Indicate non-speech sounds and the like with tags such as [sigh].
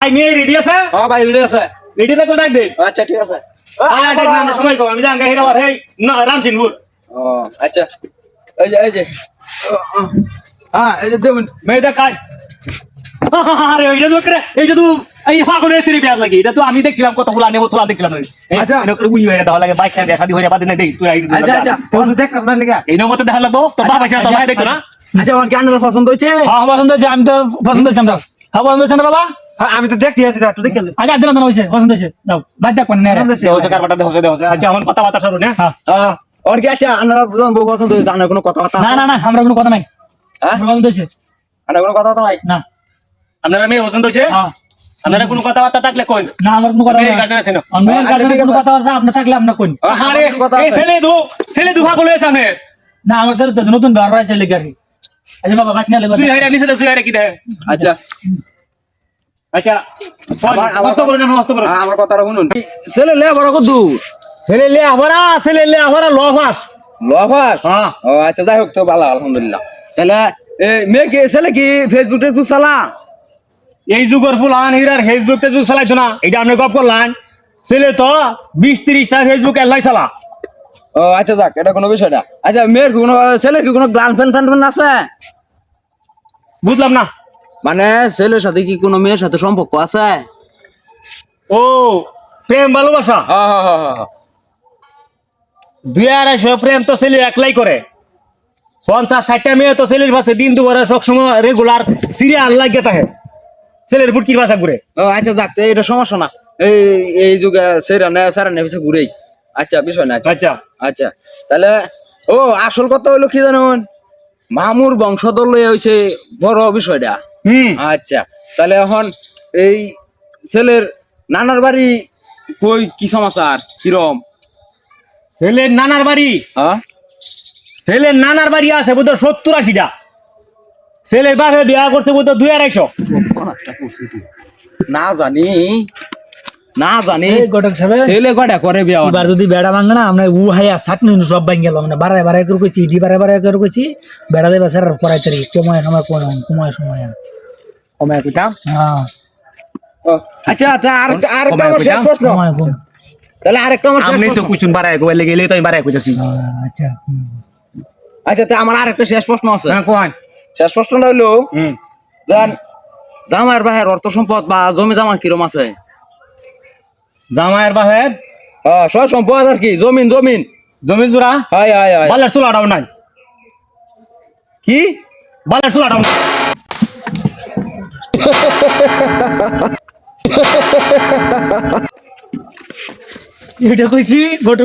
ভাই মেয়ে রেডি আছে? হ্যাঁ ভাই রেডি আছে। রেডি থাকলে ডাক দে আচ্ছা ঠিক আছে। সময় কম আমি জাঙ্গা হিরা বাধে না রামচিনপুর ও আচ্ছা। এই যে এই যে। ও, ও। হ্যাঁ এই যে দেখুন মেয়েটা কাজ আরে ওইটা তো এইটা তো এই পাগল এসে পেঁয়াজ লাগি। এটা তো আমি দেখছিলাম কত ফুলা নেব তোলা দেখছিলাম। আচ্ছা। আচ্ছা উই হয়ে লাগে বাইক খাই শাদি হয়ে বাদ না দেখিস তুই আচ্ছা আচ্ছা। কোন দেখ আপনার লেগা। এই নম্বরতে দেখা লাগবো। তো বাবা সেটা তো ভাই দেখতো না। আচ্ছা কেন পছন্দ হয়েছে? হ্যাঁ পছন্দ হয়েছে আমি তো পছন্দ হয়েছে আমরা। হ্যাঁ পছন্দ হয়েছে না বাবা? আমি তো দেখতে আছি একটু দেখে আচ্ছা দিলাম না হয়েছে পছন্দ হয়েছে। দাও বাদ দেখ কোন হয়েছে। দেহছে কারবাটা দেহছে দেহছে আচ্ছা আমার কথা বার্তা সরু না। হ্যাঁ। হ্যাঁ ওর কি আচ্ছা আপনারা বুঝুন বউ পছন্দ হয়েছে? আপনার কোনো কথাবার্তা না না না আমরা কোনো কথা নাই। হ্যাঁ? পছন্দ হয়েছে। আপনার কোনো কথাবার্তা নাই? না। আপনারা মেয়ে পছন্দ হয়েছে? হ্যাঁ। আপনারা কোনো কথাবার্তা থাকলে কই না আমার কোনো কথা নাই। আছে না আমার কোনো আছে। কথা আপনার থাকলে কোন আরে কথা এই ছেলে দু ছেলে দু না আমার নতুন হয়েছে লেগে আর কি? আচ্ছা বাবা বাকি না তুই হাইরা নিছে তুই হাইরা কি দেয় আচ্ছা। আচ্ছা আমার- কথাটা শুনুন। ছেলে লে বড় কত ছেলে লে ছেলে লে হ্যাঁ। ও আচ্ছা যাই হোক তো ভালো আলহামদুলিল্লাহ। তাহলে মেয়ে কি ছেলে কি ফেসবুক টেসবুক চালা। এই যুগের ফুল আন হিরার ফেসবুক টেসবুক চালাইতো না এটা আপনি গপ করলেন। ছেলে তো বিশ ত্রিশটা ফেসবুক এলাই চালা। ও আচ্ছা যাক এটা কোনো বিষয় না। আচ্ছা মেয়ের কোনো ছেলের কি কোনো গার্লফ্রেন্ড আছে? বুঝলাম না। মানে ছেলের সাথে কি কোনো মেয়ের সাথে সম্পর্ক আছে? ও প্রেম ভালোবাসা? দুই আড়াইশো প্রেম তো ছেলে একলাই করে। পঞ্চাশ ষাটটা মেয়ে তো ছেলের পাশে দিন দুপুরে সবসময় রেগুলার সিরিয়াল লাগিয়ে থাকে। ছেলের ফুটকির বাসা ঘুরে। ও আচ্ছা যাক এটা সমস্যা না। এই এই যুগে সেরা না সারা নেবে ঘুরেই। আচ্ছা বিষয় না আচ্ছা। আচ্ছা। আচ্ছা তাহলে ও আসল কথা হইল কি জানুন মামুর বংশধর লই হয়েছে বড় বিষয়টা। হুম। আচ্ছা তাহলে এখন এই ছেলের নানার বাড়ি কই? কি সমাচার কিরম? ছেলের নানার বাড়ি? হ্যাঁ? ছেলের নানার বাড়ি আছে বোধ সত্তর আশিটা। ছেলের বাপে বিয়া করছে বোধ দুই আড়াইশো। না জানি। না জানি। গটক সাহেব ছেলে কটা করে বিয়া এবার যদি বেড়া ভাঙে না আমরা উ হাইয়া চাটনি সব ভাঙ গেল মানে বাড়ায় বাড়ায় করে কইছি ইডি বাড়ায় বাড়ায় করে কইছি বেড়া দেবে স্যার করাই তারি কমায় সময় কমায় কমায় সময় কমায় কইটা হ্যাঁ। আচ্ছা আচ্ছা আর আরেকটা কমায় আমার শেষ? প্রশ্ন। তাহলে আরেকটা আমার আপনি তো কুচুন কইলে গেলে তো আমি বাড়ায় কইতাছি। আচ্ছা আচ্ছা তা আমার আরেকটা শেষ প্রশ্ন আছে। হ্যাঁ কোয়ান শেষ প্রশ্নটা হুম। জান জামাইয়ের বাহের অর্থ সম্পদ বা জমি জামা কিরম আছে? জামাইয়ের বাহের সব সম্পদ আর কি জমিন জমিন। জমিন জোড়া? হাই হাই হাই। বালের ডাউন নাই। কি? বালের চুলা ডাউন [laughs] এটা কইছি গটক